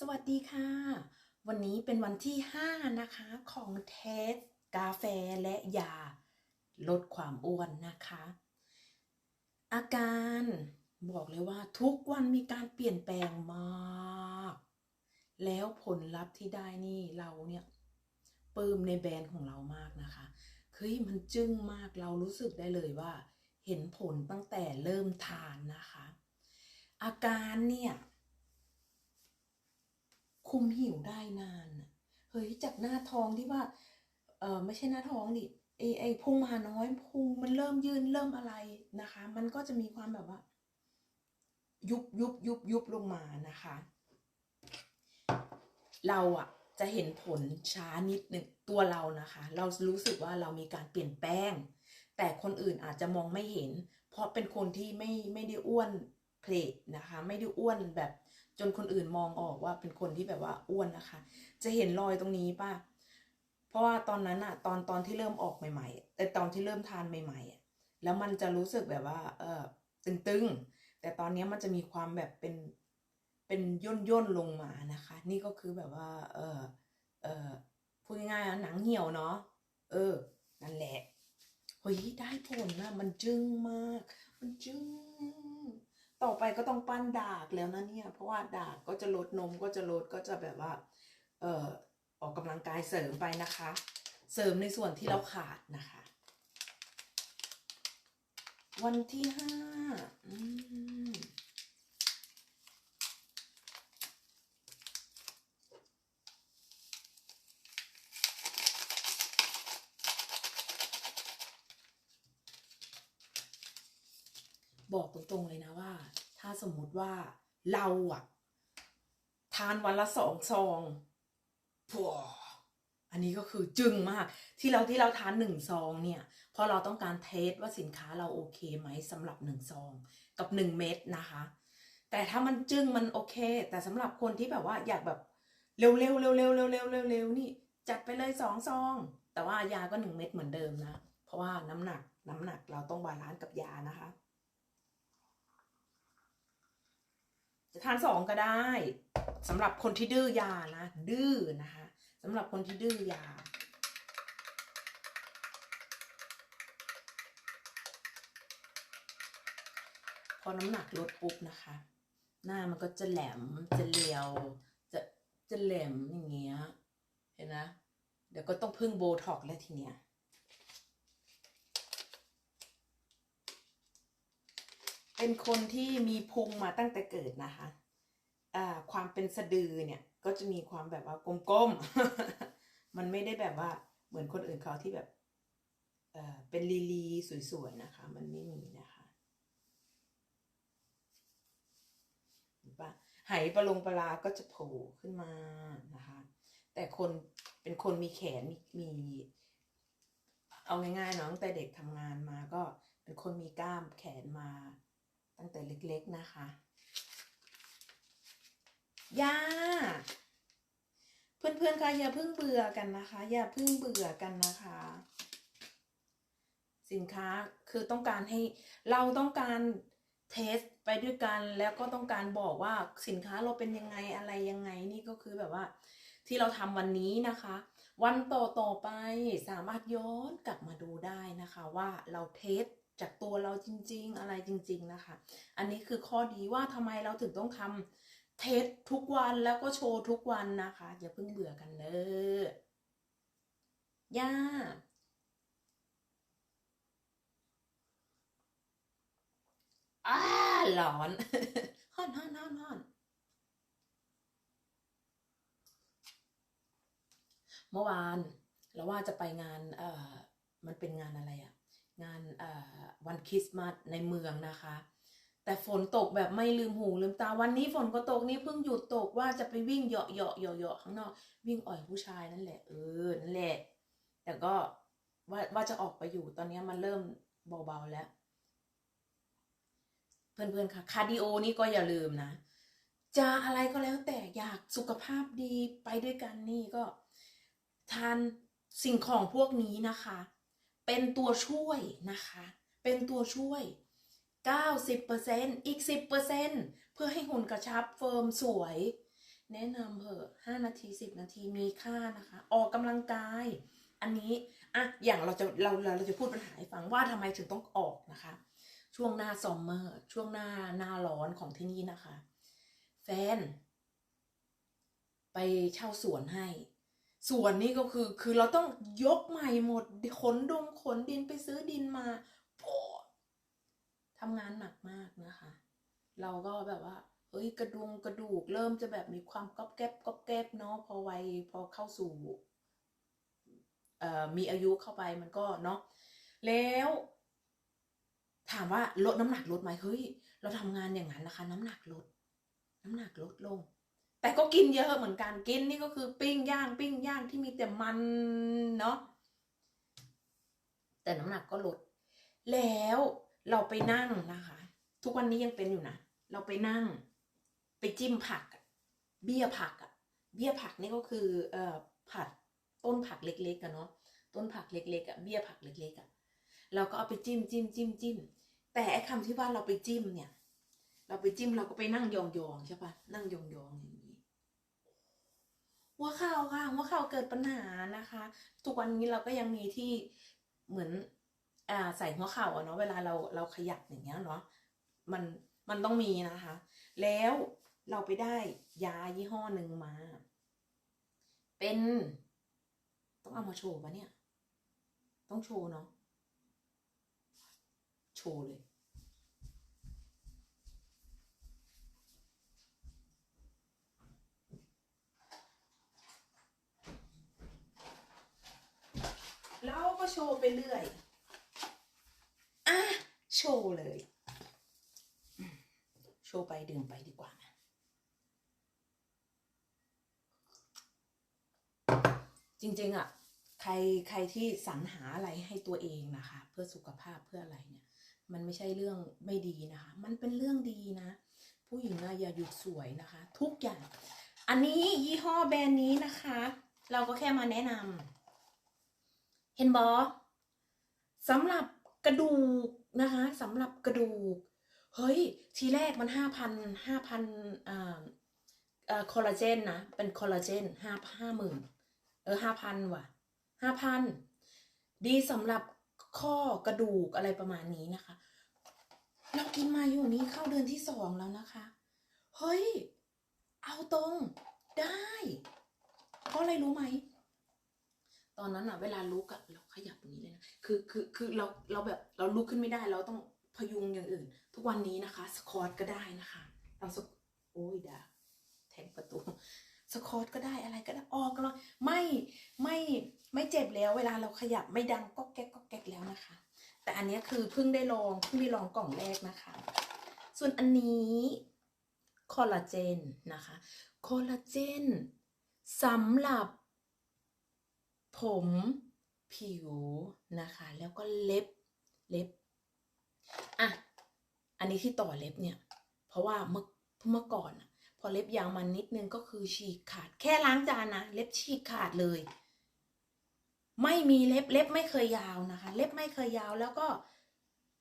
สวัสดีค่ะ วันนี้เป็นวันที่ 5 นะคะของเทสกาแฟและยา ลดความอ้วนนะคะ อาการบอกเลยว่าทุกวันมีการเปลี่ยนแปลงมาก แล้วผลลัพธ์ที่ได้นี่เราเนี่ยปลื้มในแบรนด์ของเรามากนะคะเฮ้ยมันจึ้งมากเรารู้สึกได้เลยว่า เห็นผลตั้งแต่เริ่มทานนะคะ อาการเนี่ย คุมหิวได้นานเฮ้ยจากหน้าท้องที่ว่าเออไม่ใช่หน้าท้องดิไอไอพุงมาน้อยพุงมันเริ่มยืนเริ่มอะไรนะคะ มันก็จะมีความแบบว่า ยุบยุบยุบยุบลงมานะคะ เราอะจะเห็นผลช้านิดหนึ่งตัวเรานะคะ เรารู้สึกว่าเรามีการเปลี่ยนแปลง แต่คนอื่นอาจจะมองไม่เห็น เพราะเป็นคนที่ไม่ไม่ได้อ้วนเพลทนะคะ ไม่ได้อ้วนแบบ จนคนอื่นมองออกว่าเป็นคนที่แบบว่าอ้วนนะคะ จะเห็นรอยตรงนี้ป่ะ เพราะว่าตอนนั้นอะตอนตอนที่เริ่มออกใหม่ๆแต่ตอนที่เริ่มทานใหม่ๆอะแล้วมันจะรู้สึกแบบว่า เออตึงๆ แต่ตอนนี้มันจะมีความแบบเป็นเป็นย่นย่นๆลงมานะคะ นี่ก็คือแบบว่า เออเออพูดง่ายๆหนังเหี่ยวเนาะเออ นั่นแหละเฮ้ยได้ผลนะมันจึ้งมาก มันจึ้ง ต่อไปก็ต้องปั้นดากแล้วนะเนี่ย เพราะว่าดากก็จะลดนมก็จะลดก็จะแบบว่า เอ่อออกกำลังกายเสริมไปนะคะ เสริมในส่วนที่เราขาดนะคะ วันที่ห้า บอกตรงๆเลยนะว่า ถ้าสมมติว่าเราอะทานวันละสองซองพัวอันนี้ก็คือจึงมาก ที่เราที่เราทานหนึ่งซองเนี่ยเพราะเราต้องการเทสว่าสินค้าเราโอเคไหมสำหรับหนึ่งซองกับหนึ่งเม็ดนะคะ แต่ถ้ามันจึงมันโอเค แต่สำหรับคนที่แบบว่าอยากแบบเร็วๆเร็วๆเร็วเร็วเร็วเร็วนี่จัดไปเลยสองซอง แต่ว่ายาก็หนึ่งเม็ดเหมือนเดิมนะ เพราะว่าน้ำหนักน้ำหนักเราต้องบาลานซ์กับยานะคะ จะทานสองก็ได้สำหรับคนที่ดื้อยานะ ดื้อนะคะสำหรับคนที่ดื้อยา พอน้ำหนักลดปุ๊บนะคะ หน้ามันก็จะแหลมจะเรียว จะจะแหลมอย่างเงี้ยเห็นนะเดี๋ยวก็ต้องพึ่งโบท็อกแล้วทีเนี้ย เป็นคนที่มีพุงมาตั้งแต่เกิดนะคะอ่าความเป็นสะดือเนี่ยก็จะมีความแบบว่ากลมๆ มันไม่ได้แบบว่าเหมือนคนอื่นเขาที่แบบเอ่อเป็นลีลีสวยๆนะคะ มันไม่มีนะคะเห็นปะไหปลาลงปลาก็จะโผล่ขึ้นมานะคะ แต่คนเป็นคนมีแขนมีมีเอาง่ายๆเนาะตั้งแต่เด็กทำงานมาก็เป็นคนมีกล้ามแขนมา ตั้งแต่เล็กๆนะคะ ย่า เพื่อนๆคะอย่าเพิ่งเบื่อกันนะคะ อย่าเพิ่งเบื่อกันนะคะ สินค้าคือต้องการให้เราต้องการเทสไปด้วยกันแล้วก็ต้องการบอกว่าสินค้าเราเป็นยังไงอะไรยังไงนี่ก็คือแบบว่า ที่เราทำวันนี้นะคะ วันต่อต่อไปสามารถย้อนกลับมาดูได้นะคะว่าเราเทส จากตัวเราจริง ๆ อะไรจริง ๆ นะคะ อันนี้คือข้อดีว่าทำไมเราถึงต้องทำเทสทุกวันแล้วก็โชว์ทุกวันนะคะ อย่าเพิ่งเบื่อกันเลยย่าอ้าร้อนฮอนฮอนฮอนฮอนเมื่อวานเราว่าจะไปงาน เอ่อ มันเป็นงานอะไรอะ งานวันคริสต์มาสในเมืองนะคะ แต่ฝนตกแบบไม่ลืมหูลืมตาวันนี้ฝนก็ตกนี่เพิ่งหยุดตกว่าจะไปวิ่งเหาะเหาะเหาะเหาะข้างนอก วิ่งอ่อยผู้ชายนั่นแหละเออนั่นแหละ แต่ก็ว่าว่าจะออกไปอยู่ตอนนี้มันเริ่มเบาๆแล้ว เพื่อนๆค่ะคาร์ดิโอนี่ก็อย่าลืมนะจะอะไรก็แล้วแต่อยากสุขภาพดีไปด้วยกันนี่ก็ ทานสิ่งของพวกนี้นะคะ เป็นตัวช่วยนะคะ เป็นตัวช่วย 90%อีก 10%เพื่อให้หุ่นกระชับเฟิร์มสวย แนะนำเหอะห้านาทีสิบนาทีมีค่านะคะ ออกกำลังกาย อันนี้อะอย่างเราจะเราเราเราจะพูดปัญหาให้ฟังว่าทำไมถึงต้องออกนะคะ ช่วงหน้าซอมเมอร์ช่วงหน้าหน้าร้อนของที่นี่นะคะ แฟน ไปเช่าสวนให้ ส่วนนี่ก็คือคือเราต้องยกใหม่หมดขนดงขนดินไปซื้อดินมาโอ้ทำงานหนักมากนะคะ เราก็แบบว่าเฮ้ยกระดุงกระดูกเริ่มจะแบบมีความก๊อบแก๊บก๊อบแก๊บเนาะพอวัยพอเข้าสู่อ่อมีอายุเข้าไปมันก็เนาะแล้วถามว่าลดน้ำหนักลดไหมเฮ้ย เราทำงานอย่างนั้นนะคะ น้ำหนักลด น้ำหนักลดลง แต่ก็กินเยอะเหมือนกันกินนี่ก็คือปิ้งย่างปิ้งย่างที่มีแต่มันเนาะแต่น้ำหนักก็ลด แล้วเราไปนั่งนะคะ ทุกวันนี้ยังเป็นอยู่นะเราไปนั่ง ไปจิ้มผักเบี้ยผักอะเบี้ยผักนี่ก็คือเอ่อผัดต้นผักเล็กๆกันเนาะต้นผักเล็กๆอะเบี้ยผักเล็กๆอะเราก็เอาไปจิ้มจิ้มจิ้มจิ้มแต่ไอ้คำที่ว่าเราไปจิ้มเนี่ย เราไปจิ้มเราก็ไปนั่งยองๆใช่ปะนั่งยองๆอย่าง หัวเข่าค่ะหัวเข่าเกิดปัญหานะคะ ทุกวันนี้เราก็ยังมีที่เหมือนอ่าใส่หัวเข่าอะเนาะเวลาเราเราขยับอย่างเงี้ยเนาะมันมันต้องมีนะคะ แล้วเราไปได้ยายี่ห้อหนึ่งมา เป็น ต้องเอามาโชว์ปะเนี่ย ต้องโชว์เนาะโชว์เลย แล้วก็โชว์ไปเรื่อย อะ โชว์เลย โชว์ไปดื่มไปดีกว่านะจริงๆอะ ใครใครที่สรรหาอะไรให้ตัวเองนะคะ เพื่อสุขภาพเพื่ออะไรเนี่ย มันไม่ใช่เรื่องไม่ดีนะคะ มันเป็นเรื่องดีนะ ผู้หญิงอะอย่าหยุดสวยนะคะ ทุกอย่าง อันนี้ยี่ห้อแบรนด์นี้นะคะ เราก็แค่มาแนะนำ เห็นบอสำหรับกระดูกนะคะสำหรับกระดูก เฮ้ย ทีแรกมันห้าพันห้าพันอ่าเอ่อคอลลาเจนนะ เป็นคอลลาเจนห้าห้าหมื่นเออห้าพันว่ะห้าพันดีสำหรับข้อกระดูกอะไรประมาณนี้นะคะ เรากินมาอยู่นี้เข้าเดือนที่สองแล้วนะคะ เฮ้ย เอาตรงได้ เพราะอะไรรู้ไหม ตอนนั้นอะเวลาลุกอะเราขยับอย่างนี้เลยนะคือคือคือเราเราแบบเราลุกขึ้นไม่ได้ เราต้องพยุงอย่างอื่น ทุกวันนี้นะคะสคอตก็ได้นะคะเราสโอ้ยดาแทงประตูสคอตก็ได้อะไรก็ได้ออกกำลังไม่ไม่ไม่เจ็บแล้ว เวลาเราขยับไม่ดังก็แก๊กก็แก๊กแล้วนะคะ แต่อันนี้คือเพิ่งได้ลองเพิ่งได้ลองกล่องแรกนะคะ ส่วนอันนี้คอลลาเจนนะคะคอลลาเจนสำหรับ ผมผิวนะคะ แล้วก็เล็บเล็บอะอันนี้ที่ต่อเล็บเนี่ย เพราะว่าเมื่อเมื่อก่อนอะพอเล็บยาวมันนิดนึงก็คือฉีกขาด แค่ล้างจานนะเล็บฉีกขาดเลย ไม่มีเล็บเล็บไม่เคยยาวนะคะ เล็บไม่เคยยาวแล้วก็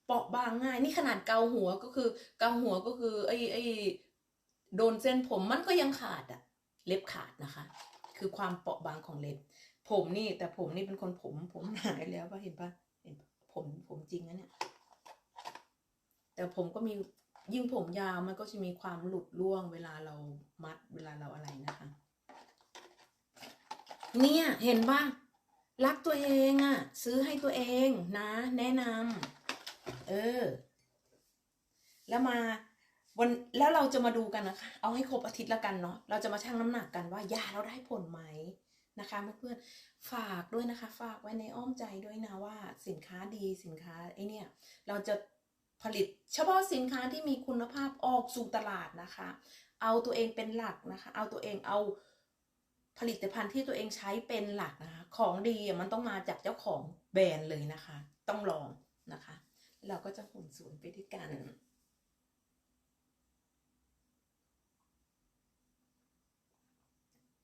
เปราะบางง่าย นี่ขนาดเกาหัวก็คือเกาหัวก็คือไอ้ไอ้โดนเส้นผมมันก็ยังขาดอะเล็บขาดนะคะ คือความเปราะบางของเล็บ ผมนี่แต่ผมนี่เป็นคนผม ผมหายแล้วป่ะเห็นป่ะเห็นผมผมจริงนะเนี่ย แต่ผมก็มียิ่งผมยาวมันก็จะมีความหลุดร่วงเวลาเรามัดเวลาเราอะไรนะคะ เนี่ยเห็นป่ะรักตัวเองอะ่ะ ซื้อให้ตัวเองนะ แนะนำเออ แล้วมาวันแล้วเราจะมาดูกันนะคะ เอาให้ครบอาทิตย์ละกันเนาะเราจะมาชั่งน้ำหนักกันว่ายาเราได้ผลไหม นะคะเพื่อนๆฝากด้วยนะคะ ฝากไว้ในอ้อมใจด้วยนะว่าสินค้าดีสินค้าไอเนี่ยเราจะผลิตเฉพาะสินค้าที่มีคุณภาพออกสู่ตลาดนะคะ เอาตัวเองเป็นหลักนะคะ เอาตัวเองเอาผลิตภัณฑ์ที่ตัวเองใช้เป็นหลักนะคะ ของดีมันต้องมาจากเจ้าของแบรนด์เลยนะคะ ต้องลองนะคะ เราก็จะหุ่นสวยไปด้วยกัน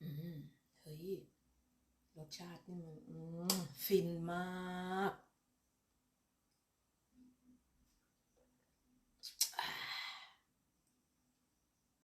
อืมเฮ้ย รสชาตินี่มันฟินมาก